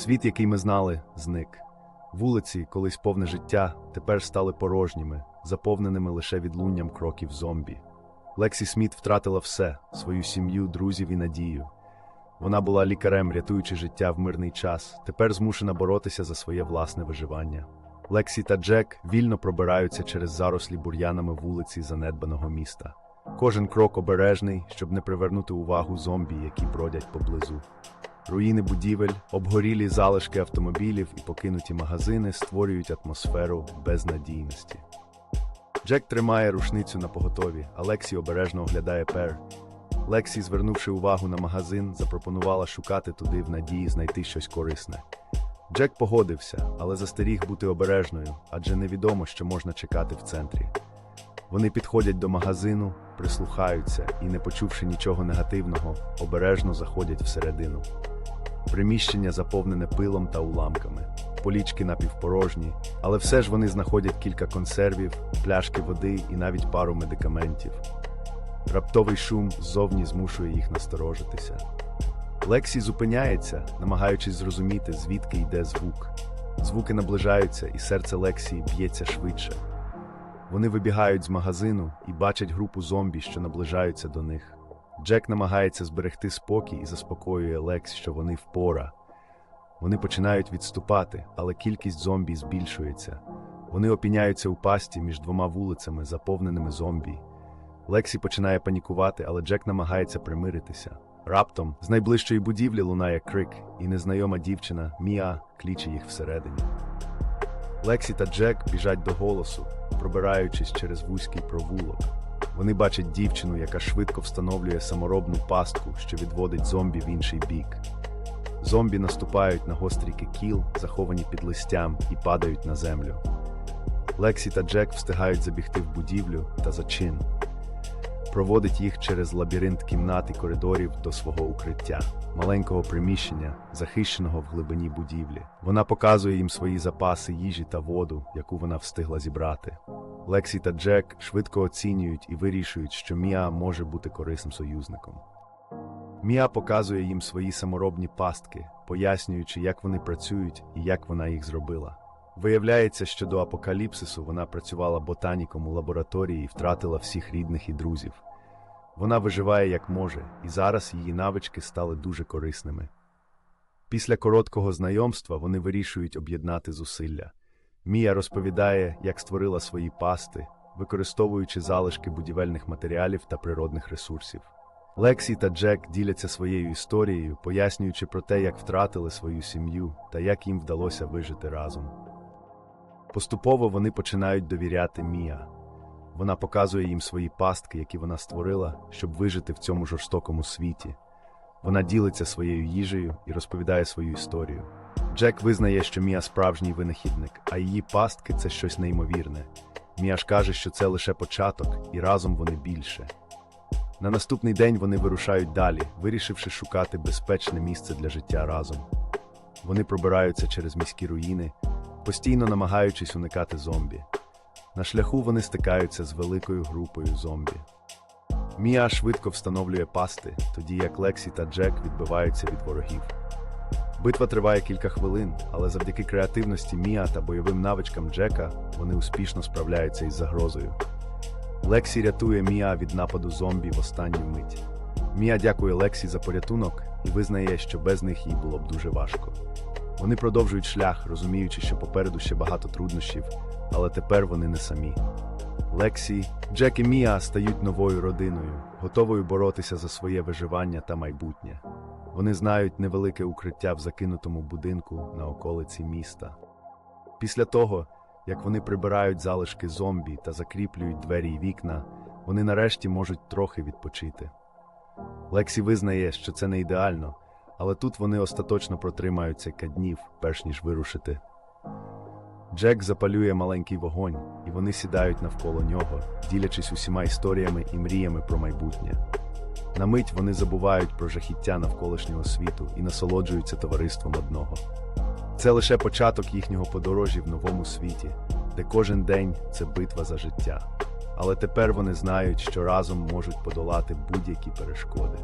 Світ, який ми знали, зник. Вулиці, колись повне життя, тепер стали порожніми, заповненими лише відлунням кроків зомбі. Лексі Сміт втратила все свою сім'ю, друзів і надію. Вона була лікарем, рятуючи життя в мирний час, тепер змушена боротися за своє власне виживання. Лексі та Джек вільно пробираються через зарослі бур'янами вулиці занедбаного міста. Кожен крок обережний, щоб не привернути увагу зомбі, які бродять поблизу. Руїни будівель, обгорілі залишки автомобілів і покинуті магазини створюють атмосферу безнадійності. Джек тримає рушницю на поготові, а Лексі обережно оглядає пер. Лексі, звернувши увагу на магазин, запропонувала шукати туди в надії знайти щось корисне. Джек погодився, але застеріг бути обережною, адже невідомо, що можна чекати в центрі. Вони підходять до магазину, прислухаються і, не почувши нічого негативного, обережно заходять всередину. Приміщення заповнене пилом та уламками, полічки напівпорожні, але все ж вони знаходять кілька консервів, пляшки води і навіть пару медикаментів. Раптовий шум ззовні змушує їх насторожитися. Лексі зупиняється, намагаючись зрозуміти, звідки йде звук. Звуки наближаються, і серце Лексі б'ється швидше. Вони вибігають з магазину і бачать групу зомбі, що наближаються до них. Джек намагається зберегти спокій і заспокоює Лекс, що вони впора. Вони починають відступати, але кількість зомбі збільшується. Вони опіняються у пасті між двома вулицями, заповненими зомбі. Лексі починає панікувати, але Джек намагається примиритися. Раптом з найближчої будівлі лунає крик, і незнайома дівчина Міа кліче їх всередині. Лексі та Джек біжать до голосу, пробираючись через вузький провулок. Вони бачать дівчину, яка швидко встановлює саморобну пастку, що відводить зомбі в інший бік. Зомбі наступають на гострі кіл, заховані під листям, і падають на землю. Лексі та Джек встигають забігти в будівлю та зачин. Проводить їх через лабіринт кімнат і коридорів до свого укриття, маленького приміщення, захищеного в глибині будівлі. Вона показує їм свої запаси їжі та воду, яку вона встигла зібрати. Лексі та Джек швидко оцінюють і вирішують, що Міа може бути корисним союзником. Міа показує їм свої саморобні пастки, пояснюючи, як вони працюють і як вона їх зробила. Виявляється, що до апокаліпсису вона працювала ботаніком у лабораторії і втратила всіх рідних і друзів. Вона виживає як може, і зараз її навички стали дуже корисними. Після короткого знайомства вони вирішують об'єднати зусилля. Мія розповідає, як створила свої пасти, використовуючи залишки будівельних матеріалів та природних ресурсів. Лексі та Джек діляться своєю історією, пояснюючи про те, як втратили свою сім'ю та як їм вдалося вижити разом. Поступово вони починають довіряти Мія. Вона показує їм свої пастки, які вона створила, щоб вижити в цьому жорстокому світі. Вона ділиться своєю їжею і розповідає свою історію. Джек визнає, що Мія справжній винахідник, а її пастки це щось неймовірне. Мія ж каже, що це лише початок, і разом вони більше. На наступний день вони вирушають далі, вирішивши шукати безпечне місце для життя разом. Вони пробираються через міські руїни, постійно намагаючись уникати зомбі. На шляху вони стикаються з великою групою зомбі. Міа швидко встановлює пасти, тоді як Лексі та Джек відбиваються від ворогів. Битва триває кілька хвилин, але завдяки креативності Міа та бойовим навичкам Джека вони успішно справляються із загрозою. Лексі рятує Міа від нападу зомбі в останню мить. Міа дякує Лексі за порятунок і визнає, що без них їй було б дуже важко. Вони продовжують шлях, розуміючи, що попереду ще багато труднощів, але тепер вони не самі. Лексі, Джек і Міа стають новою родиною, готовою боротися за своє виживання та майбутнє. Вони знають невелике укриття в закинутому будинку на околиці міста. Після того, як вони прибирають залишки зомбі та закріплюють двері й вікна, вони нарешті можуть трохи відпочити. Лексі визнає, що це не ідеально, але тут вони остаточно протримаються днів, перш ніж вирушити. Джек запалює маленький вогонь, і вони сідають навколо нього, ділячись усіма історіями і мріями про майбутнє. На мить вони забувають про жахіття навколишнього світу і насолоджуються товариством одного. Це лише початок їхнього подорожі в новому світі, де кожен день це битва за життя. Але тепер вони знають, що разом можуть подолати будь-які перешкоди.